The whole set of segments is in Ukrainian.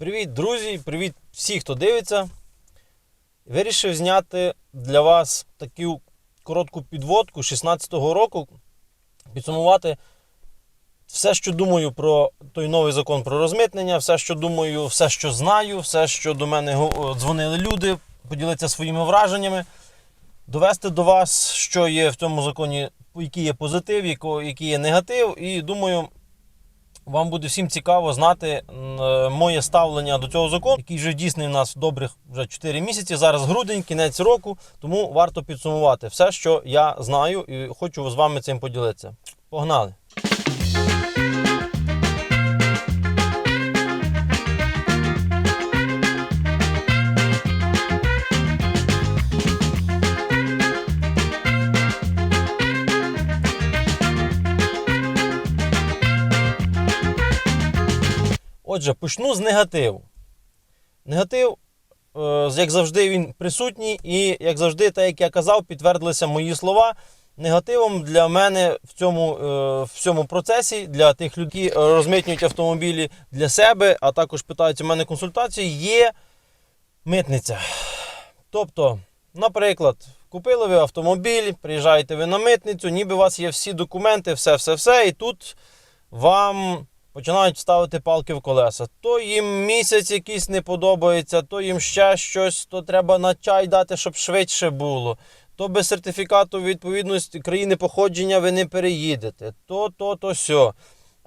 Привіт, друзі! Привіт всі, хто дивиться. Вирішив зняти для вас таку коротку підводку 16-го року, підсумувати все, що думаю про той новий закон про розмитнення, все, що думаю, все, що знаю, все, що до мене дзвонили люди, поділитися своїми враженнями, довести до вас, що є в цьому законі, який є позитив, який є негатив, і думаю, вам буде всім цікаво знати е, моє ставлення до цього закону, який вже дійсний в нас добрих вже 4 місяці. Зараз грудень, кінець року, тому варто підсумувати все, що я знаю, і хочу з вами цим поділитися. Погнали! Отже, почну з негативу. Негатив, е, як завжди, він присутній, і як завжди, так як я казав, підтвердилися мої слова. Негативом для мене в цьому, е, в цьому процесі, для тих людей, які розмитнюють автомобілі для себе, а також питають у мене консультації, є митниця. Тобто, наприклад, купили ви автомобіль, приїжджаєте ви на митницю, ніби у вас є всі документи, все-все-все, і тут вам починають ставити палки в колеса. То їм місяць якийсь не подобається, то їм ще щось, то треба на чай дати, щоб швидше було. То без сертифікату відповідності країни походження ви не переїдете. То, то, то, сьо.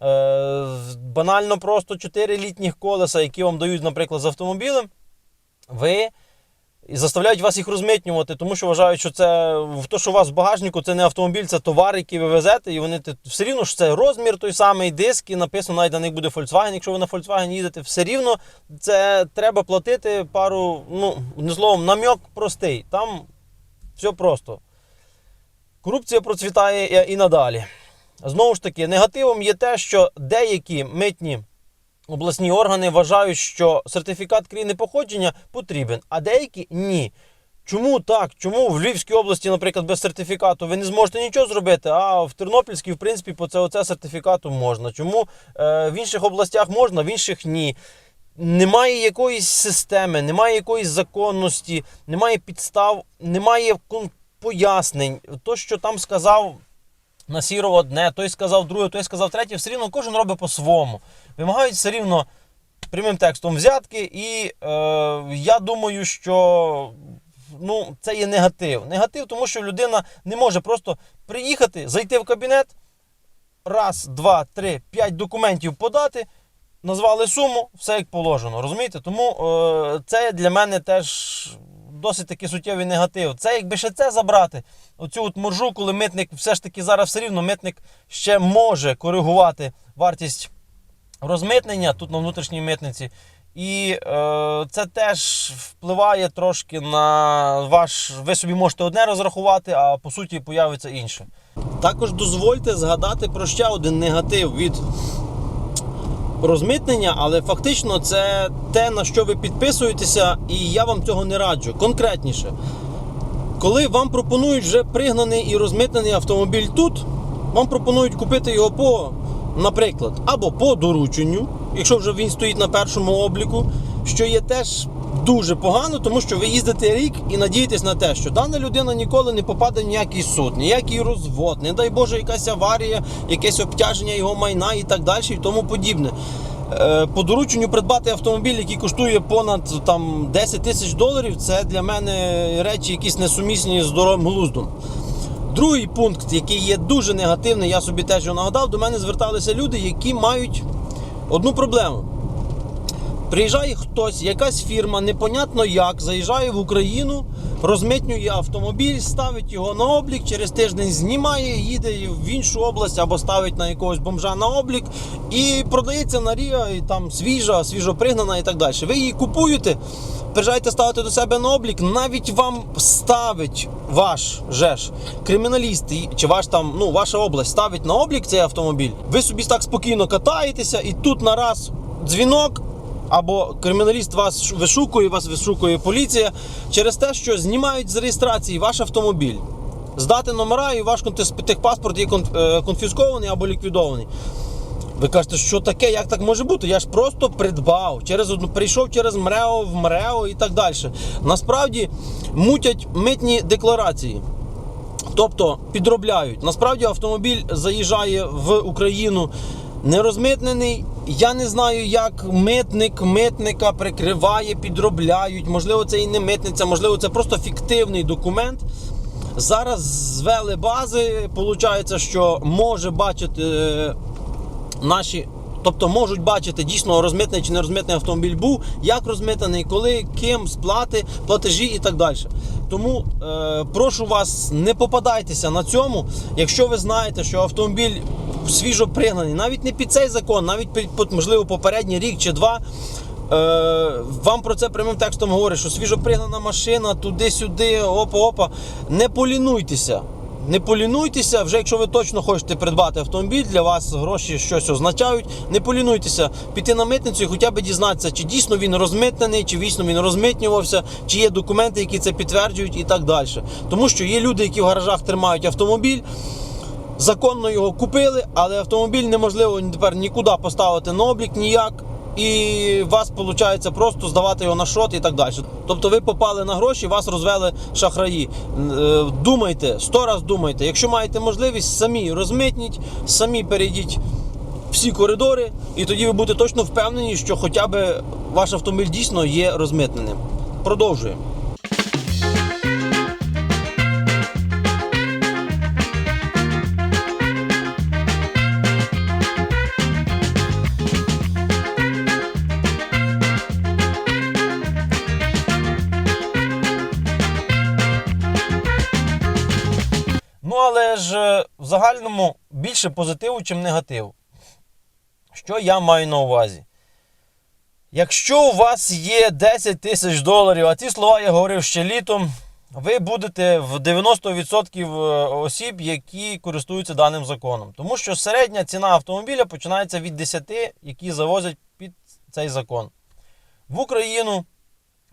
Е, банально просто 4 літніх колеса, які вам дають, наприклад, з автомобілем, ви і заставляють вас їх розмитнювати, тому що вважають, що це то, що у вас в багажнику, це не автомобіль, це товар, який ви везете, і вони все рівно ж це розмір той самий, диск, і написано, навіть на них буде Volkswagen, якщо ви на Volkswagen їдете, все рівно це треба платити пару, ну, не словом, намьок простий. Там все просто. Корупція процвітає і надалі. Знову ж таки, негативом є те, що деякі митні обласні органи вважають, що сертифікат країни походження потрібен, а деякі ні. Чому так? Чому в Львівській області, наприклад, без сертифікату ви не зможете нічого зробити, а в Тернопільській, в принципі, по це оце сертифікату можна. Чому е, в інших областях можна, в інших ні. Немає якоїсь системи, немає якоїсь законності, немає підстав, немає пояснень. То, що там сказав Насіров одне, той сказав друге, той сказав третє, все рівно кожен робить по-своєму. Вимагають все рівно прямим текстом взятки, і е, я думаю, що ну, це є негатив. Негатив, тому що людина не може просто приїхати, зайти в кабінет, раз, два, три, п'ять документів подати, назвали суму, все як положено. Розумієте? Тому е, це для мене теж досить таки суттєвий негатив. Це якби ще це забрати, оцю от моржу, коли митник все ж таки зараз все рівно митник ще може коригувати вартість розмитнення тут на внутрішній митниці. І е, це теж впливає трошки на ваш. Ви собі можете одне розрахувати, а по суті появиться інше. Також дозвольте згадати про ще один негатив від розмитнення, але фактично це те, на що ви підписуєтеся, і я вам цього не раджу. Конкретніше, коли вам пропонують вже пригнаний і розмитнений автомобіль тут, вам пропонують купити його по, наприклад, або по дорученню, якщо вже він стоїть на першому обліку, що є теж дуже погано, тому що ви їздите рік і надієтесь на те, що дана людина ніколи не попаде в ніякий суд, ніякий розвод, не дай Боже, якась аварія, якесь обтяження його майна і так далі, і тому подібне. Е, По дорученню придбати автомобіль, який коштує понад там 10 тисяч доларів, це для мене речі якісь несумісні з здоровим глуздом. Другий пункт, який є дуже негативний, я собі теж його нагадав, до мене зверталися люди, які мають одну проблему. Приїжджає хтось, якась фірма, непонятно як, заїжджає в Україну, розмитнює автомобіль, ставить його на облік, через тиждень знімає, їде в іншу область або ставить на якогось бомжа на облік і продається на Ріа, і там свіжа, свіжопригнана і так далі. Ви її купуєте, приїжджаєте ставити до себе на облік, навіть вам ставить ваш же ж криміналіст чи ваш там, ну, ваша область ставить на облік цей автомобіль. Ви собі так спокійно катаєтеся, і тут нараз дзвінок. Або криміналіст вас вишукує, вас вишукує поліція через те, що знімають з реєстрації ваш автомобіль. Здати номера і ваш техпаспорт є е, конфіскований або ліквідований. Ви кажете, що таке, як так може бути? Я ж просто придбав, через одну прийшов через МРЕО в МРЕО і так далі. Насправді мутять митні декларації. Тобто підробляють. Насправді автомобіль заїжджає в Україну нерозмитнений. Я не знаю, як митник митника прикриває, підробляють. Можливо, це і не митниця, можливо, це просто фіктивний документ. Зараз звели бази. Получається, що може бачити е, наші. Тобто можуть бачити дійсно розмитний чи не розмитний автомобіль був, як розмитаний, коли, ким, сплати, платежі і так далі. Тому е, прошу вас, не попадайтеся на цьому. Якщо ви знаєте, що автомобіль свіжо пригнаний, навіть не під цей закон, навіть під, можливо попередній рік чи два. Е, вам про це прямим текстом говорять, що свіжо пригнана машина, туди-сюди, опа-опа. Не полінуйтеся. Не полінуйтеся, вже якщо ви точно хочете придбати автомобіль, для вас гроші щось означають. Не полінуйтеся, піти на митницю і хоча б дізнатися, чи дійсно він розмитнений, чи дійсно він розмитнювався, чи є документи, які це підтверджують, і так далі. Тому що є люди, які в гаражах тримають автомобіль. Законно його купили, але автомобіль неможливо тепер нікуди поставити на облік ніяк. І вас виходить просто здавати його на шот і так далі. Тобто ви попали на гроші, вас розвели шахраї. Е, Думайте, сто раз думайте. Якщо маєте можливість, самі розмитніть, самі перейдіть всі коридори, і тоді ви будете точно впевнені, що хоча б ваш автомобіль дійсно є розмитненим. Продовжуємо. Загальному більше позитиву, чим негативу. Що я маю на увазі? Якщо у вас є 10 тисяч доларів, а ці слова я говорив ще літом, ви будете в 90% осіб, які користуються даним законом. Тому що середня ціна автомобіля починається від 10, які завозять під цей закон. В Україну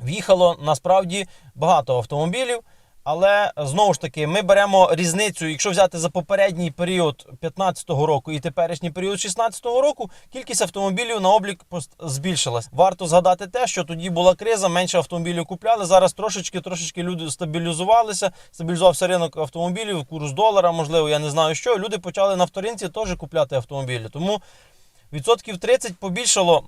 в'їхало насправді багато автомобілів. Але знову ж таки, ми беремо різницю, якщо взяти за попередній період 2015 року і теперішній період 2016 року, кількість автомобілів на облік збільшилась. Варто згадати те, що тоді була криза, менше автомобілів купляли. Зараз трошечки, трошечки люди стабілізувалися. Стабілізувався ринок автомобілів, курс долара, можливо, я не знаю що. Люди почали на вторинці теж купляти автомобілі. Тому Відсотків 30 побільшало,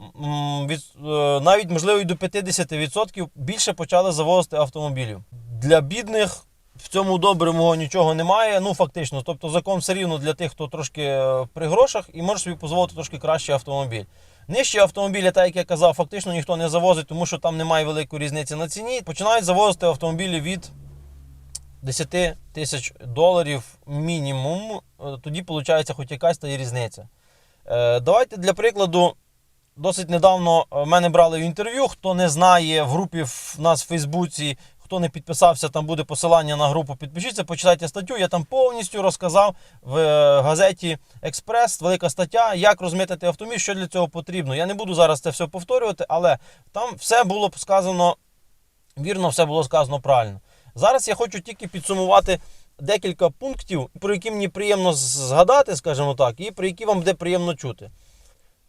від, е, навіть можливо і до 50% більше почали завозити автомобілів. Для бідних в цьому доброму нічого немає. Ну фактично, тобто закон все рівно для тих, хто трошки е, при грошах і може собі дозволити трошки кращий автомобіль. Нижчі автомобілі, так як я казав, фактично ніхто не завозить, тому що там немає великої різниці на ціні. Починають завозити автомобілі від 10 тисяч доларів мінімум. Е, Тоді виходить хоч якась та є різниця. Е, Давайте для прикладу. Досить недавно в мене брали інтерв'ю. Хто не знає в групі в нас в Фейсбуці, хто не підписався, там буде посилання на групу. Підпишіться, почитайте статтю. Я там повністю розказав в е, газеті Експрес, велика стаття, як розмитити автомобіль, що для цього потрібно. Я не буду зараз це все повторювати, але там все було сказано вірно, все було сказано правильно. Зараз я хочу тільки підсумувати декілька пунктів, про які мені приємно згадати, скажімо так, і про які вам буде приємно чути.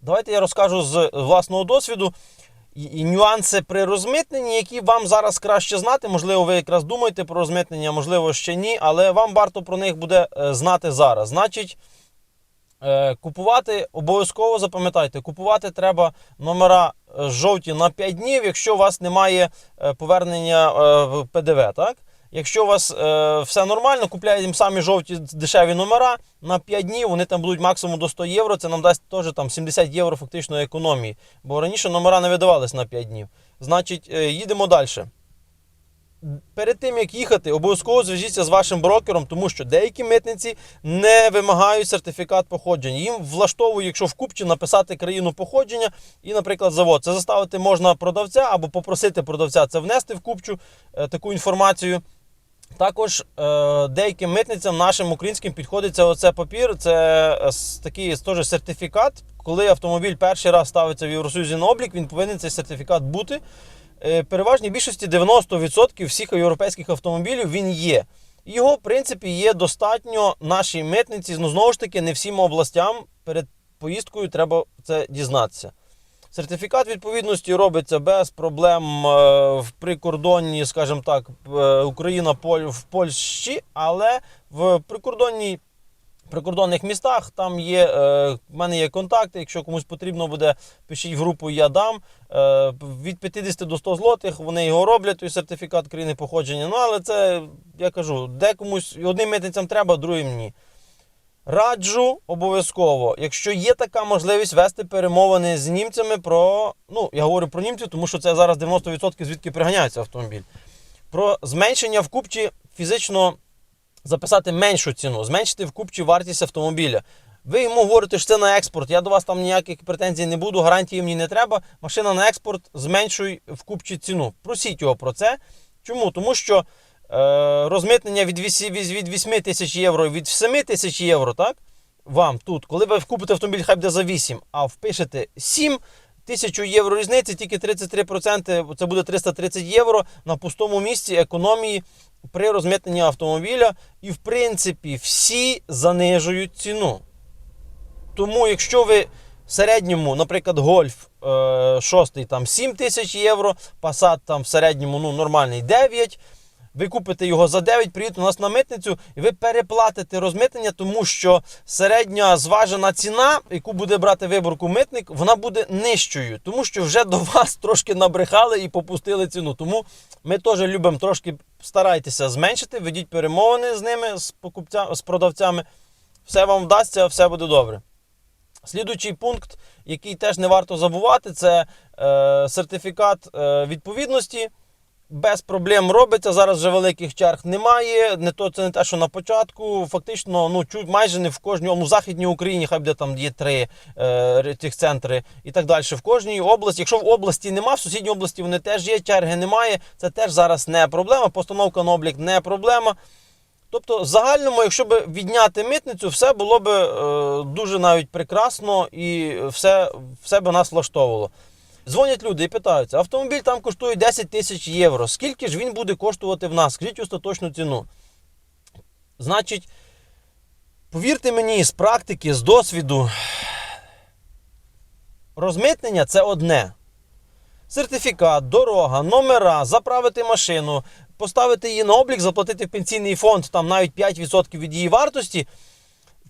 Давайте я розкажу з власного досвіду і, нюанси при розмитненні, які вам зараз краще знати. Можливо, ви якраз думаєте про розмитнення, можливо, ще ні, але вам варто про них буде е, знати зараз. Значить, е, купувати обов'язково запам'ятайте, купувати треба номера е, жовті на 5 днів, якщо у вас немає повернення в ПДВ. так? Якщо у вас е, все нормально, купляємо самі жовті дешеві номера на 5 днів, вони там будуть максимум до 100 євро. Це нам дасть теж там 70 євро фактично економії. Бо раніше номера не видавались на 5 днів. Значить, е, їдемо далі. Перед тим як їхати, обов'язково зв'яжіться з вашим брокером, тому що деякі митниці не вимагають сертифікат походження. Їм влаштовує, якщо в купчі написати країну походження і, наприклад, завод. Це заставити можна продавця або попросити продавця це внести в купчу е, таку інформацію. Також е, деяким митницям нашим українським підходиться оце папір. Це е, такий теж сертифікат. Коли автомобіль перший раз ставиться в Євросоюзі на облік, він повинен цей сертифікат бути. Е, переважній більшості 90% всіх європейських автомобілів він є. Його, в принципі, є достатньо нашій митниці. Ну, знову ж таки, не всім областям перед поїздкою треба це дізнатися. Сертифікат відповідності робиться без проблем е, в прикордонні, скажімо так, е, Україна в Польщі, але в прикордонній прикордонних містах там є. е, в мене є контакти. Якщо комусь потрібно буде, пишіть в групу, я дам. Від 50 до 100 злотих вони його роблять, той сертифікат країни походження. Ну, але це, я кажу, де комусь одним митницям треба, другим ні. Раджу обов'язково, якщо є така можливість вести перемовини з німцями про. Ну, я говорю про німців, тому що це зараз 90% звідки приганяється автомобіль. Про зменшення в купчі фізично записати меншу ціну, зменшити в купчі вартість автомобіля. Ви йому говорите, що це на експорт. Я до вас там ніяких претензій не буду, гарантії мені не треба. Машина на експорт, зменшуй в купчі ціну. Просіть його про це. Чому? Тому що розмитнення від 8, тисяч євро, від 7 тисяч євро, так? Вам тут, коли ви купите автомобіль, хай буде за 8, а впишете 7, тисячу євро різниці, тільки 33%, це буде 330 євро на пустому місці економії при розмитненні автомобіля. І, в принципі, всі занижують ціну. Тому, якщо ви в середньому, наприклад, гольф е, 6 там 7 тисяч євро, Passat там в середньому ну, нормальний 9. Ви купите його за 9, приїдете у нас на митницю, і ви переплатите розмитнення, тому що середня зважена ціна, яку буде брати виборку митник, вона буде нижчою, тому що вже до вас трошки набрехали і попустили ціну. Тому ми теж любимо трошки старайтеся зменшити, ведіть перемовини з ними, з покупця, з продавцями. Все вам вдасться, все буде добре. Слідуючий пункт, який теж не варто забувати, це е, сертифікат е, відповідності. Без проблем робиться. Зараз вже великих черг немає. Не то це не те, що на початку. Фактично, ну чуть майже не в кожній ну, в західній Україні, хай буде там є три е, тих центри і так далі. В кожній області. Якщо в області нема, в сусідній області вони теж є, черги немає. Це теж зараз не проблема. Постановка на облік не проблема. Тобто, в загальному, якщо б відняти митницю, все було б е, дуже навіть прекрасно і все, все б нас влаштовувало. Дзвонять люди і питаються, автомобіль там коштує 10 тисяч євро. Скільки ж він буде коштувати в нас? Скажіть остаточну ціну. Значить, повірте мені, з практики, з досвіду, розмитнення це одне. Сертифікат, дорога, номера, заправити машину, поставити її на облік, заплатити в пенсійний фонд там навіть 5% від її вартості.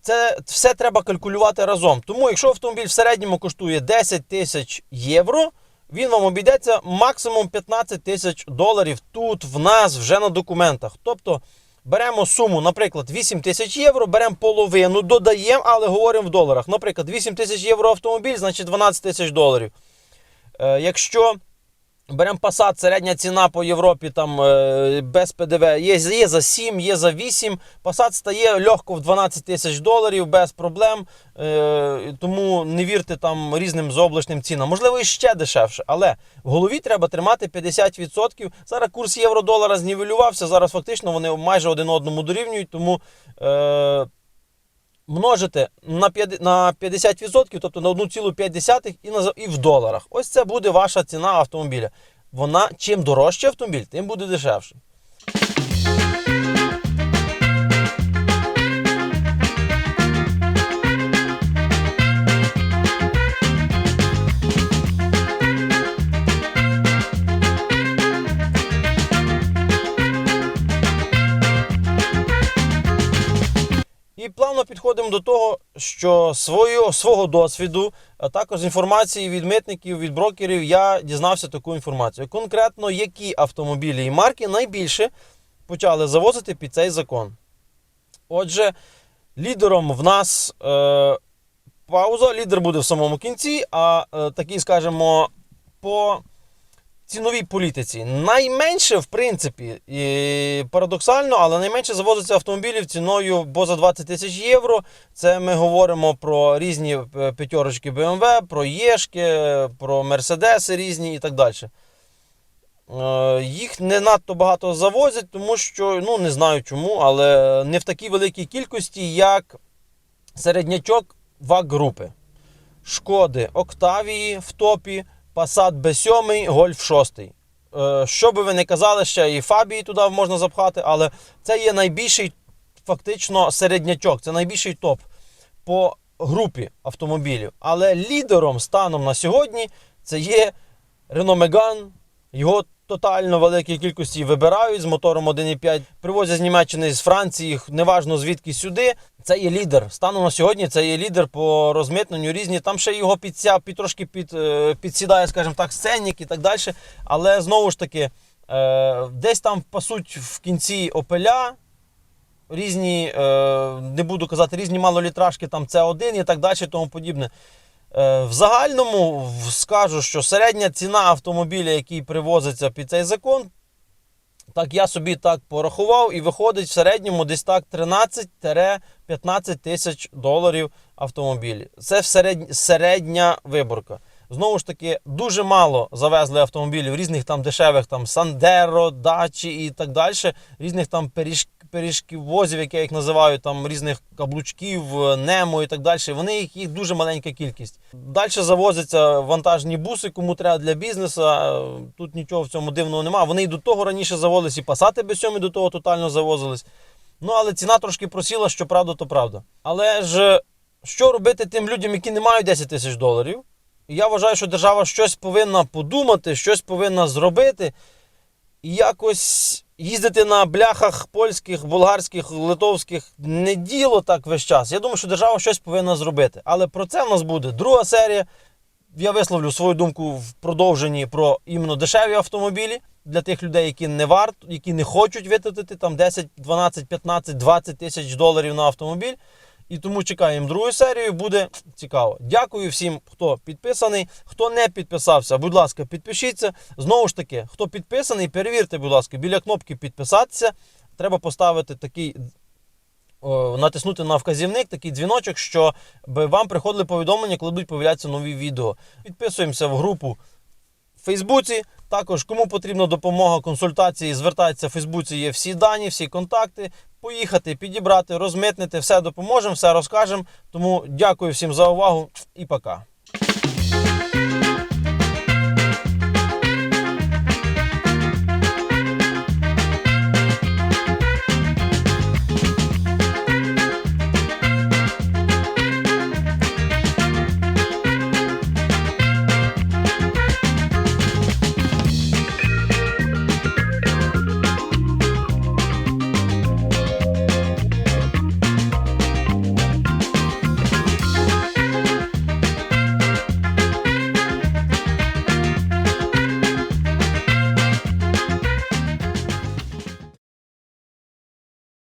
Це все треба калькулювати разом. Тому, якщо автомобіль в середньому коштує 10 тисяч євро, він вам обійдеться максимум 15 тисяч доларів тут в нас вже на документах. Тобто беремо суму, наприклад, 8 тисяч євро, беремо половину, додаємо, але говоримо в доларах. Наприклад, 8 тисяч євро автомобіль, значить 12 тисяч доларів. Е, якщо беремо Passat, середня ціна по Європі там е, без ПДВ є, є за 7, є за 8. Passat стає легко в 12 тисяч доларів без проблем. Е, тому не вірте там різним зоблачним цінам. Можливо, і ще дешевше, але в голові треба тримати 50%. Зараз курс євро-долара знівелювався. Зараз фактично вони майже один одному дорівнюють. Тому. Е, множите на 50%, на 50%, тобто на 1,5 і, на, і в доларах. Ось це буде ваша ціна автомобіля. Вона чим дорожчий автомобіль, тим буде дешевше. Плавно підходимо до того, що свою, свого досвіду, а також інформації від митників, від брокерів, я дізнався таку інформацію. Конкретно, які автомобілі і марки найбільше почали завозити під цей закон. Отже, лідером в нас е, пауза, лідер буде в самому кінці, а е, такий, скажімо, по ціновій політиці. Найменше, в принципі, і парадоксально, але найменше завозиться автомобілів ціною поза 20 тисяч євро. Це ми говоримо про різні е, п'ятерочки BMW, про Єшки, про Мерседеси різні і так далі. Е, Їх не надто багато завозять, тому що ну не знаю чому, але не в такій великій кількості, як середнячок ВАГ-групи. Шкоди Октавії в топі, Passat B7, Golf 6. Е, Що би ви не казали, ще і Фабії туди можна запхати, але це є найбільший фактично середнячок, це найбільший топ. По групі автомобілів. Але лідером станом на сьогодні це є Renault Megane. Його тотально великій кількості вибирають з мотором 1.5, привозять з Німеччини, з Франції, неважно звідки сюди. Це є лідер. Станом на сьогодні це є лідер по розмитненню різні. Там ще його підся, під, трошки під, е, підсідає, скажімо так, сценник і так далі. Але знову ж таки, е, десь там пасуть в кінці опеля. Різні, е, не буду казати, різні малолітражки, там С1 і так далі, тому подібне. Е, В загальному скажу, що середня ціна автомобіля, який привозиться під цей закон, так я собі так порахував, і виходить в середньому десь так 13-15 тисяч доларів автомобілі. Це середня, виборка. Знову ж таки, дуже мало завезли автомобілів різних там дешевих, там Сандеро, Дачі і так далі, різних там пиріж, пиріжківозів, як я їх називаю, там різних каблучків, е, Немо і так далі. Вони їх, їх дуже маленька кількість. Далі завозяться вантажні буси, кому треба для бізнесу. е, Тут нічого в цьому дивного немає. Вони і до того раніше завозились, і пасати без цьому до того тотально завозились. Ну, але ціна трошки просіла, що правда, то правда. Але ж що робити тим людям, які не мають 10 тисяч доларів? Я вважаю, що держава щось повинна подумати, щось повинна зробити. І якось їздити на бляхах польських, болгарських, литовських не діло так весь час. Я думаю, що держава щось повинна зробити. Але про це в нас буде друга серія. Я висловлю свою думку в продовженні про іменно дешеві автомобілі для тих людей, які не варт, які не хочуть витратити там 10, 12, 15, 20 тисяч доларів на автомобіль. І тому чекаємо другу серію, буде цікаво. Дякую всім, хто підписаний. Хто не підписався, будь ласка, підпишіться. Знову ж таки, хто підписаний, перевірте, будь ласка, біля кнопки підписатися. Треба поставити такий, натиснути на вказівник, такий дзвіночок, щоб вам приходили повідомлення, коли будуть появлятися нові відео. Підписуємося в групу Фейсбуці. Також, кому потрібна допомога, консультації, звертайтеся в Фейсбуці, є всі дані, всі контакти. Поїхати, підібрати, розмитнити, все допоможемо, все розкажемо. Тому дякую всім за увагу і пока.